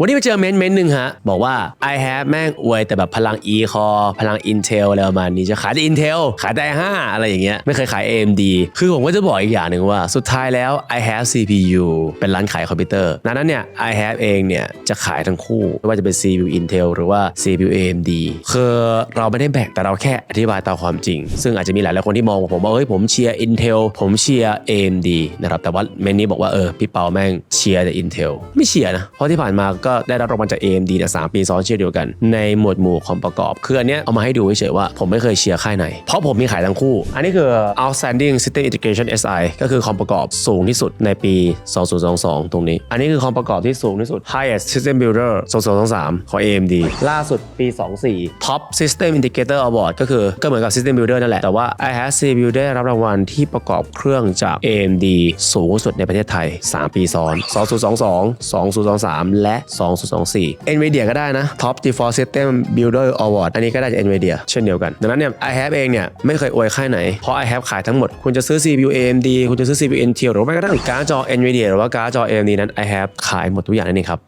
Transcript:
วันนี้ไปเจอเม้นต์เม้นต์หนึ่งฮะ บอกว่า I have แม่งอวยแต่แบบพลัง e c o r พลัง Intel อะไรประมาณนี้จะขายแต่ Intel ขายแต่ i5 อะไรอย่างเงี้ยไม่เคยขาย AMD คือผมก็จะบอกอีกอย่างหนึ่งว่า สุดท้ายแล้ว I have CPU เป็นร้านขายคอมพิวเตอร์ดังนั้นเนี่ย I have เองเนี่ยจะขายทั้งคู่ไม่ว่าจะเป็น CPU Intel หรือว่า CPU AMD คือเราไม่ได้แบ่งแต่เราแค่อธิบายตามความจริง ซึ่งอาจจะมีหลายหลายๆคนที่มองผมว่าเฮ้ยผมเชียร์ Intel ผมเชียร์ AMD นะครับแต่ว่าเมนนี้บอกว่าเออพี่เปาแม่งเชียร์แต่ Intel ไม่เชียร์นะเพราะที่ผ่านมาก็ได้รับรางวัลจาก AMD เนี่ยสามปีซ้อนเช่นเดียวกัน ในหมวดหมู่ความประกอบ คืออันเนี้ยเอามาให้ดูเฉยๆว่าผมไม่เคยเชียร์ค่ายไหน เพราะผมมีขายทั้งคู่ อันนี้คือ outstanding system integration SI ก็คือความประกอบสูงที่สุดในปี 2022 ตรงนี้ อันนี้คือความประกอบที่สูงที่สุด highest system builder 2023 ของ AMD ล่าสุดปี 24 top system integrator award ก็คือก็เหมือนกับ system builder นั่นแหละ แต่ว่า i h a v CPU ได้รับรางวัลที่ประกอบเครื่องจาก AMD สูงที่สุดในประเทศไทย 3 ปีซ้อน 2022 2023 และ2024 NVIDIA ก็ได้นะ Top Default System Builder Award อันนี้ก็ได้จาก NVIDIA เช่นเดียวกัน ดังนั้นเนี่ย i h a v เองเนี่ยไม่เคยอวยค่ายไหน เพราะ i h a v ขายทั้งหมด คุณจะซื้อ CPU AMD คุณจะซื้อ CPU Intel หรือแม้กระทั่งการ์ดจอ NVIDIA หรือว่าการ์ดจอ AMD นั้น i h a v ขายหมดทุกอย่างนั่นเองครับ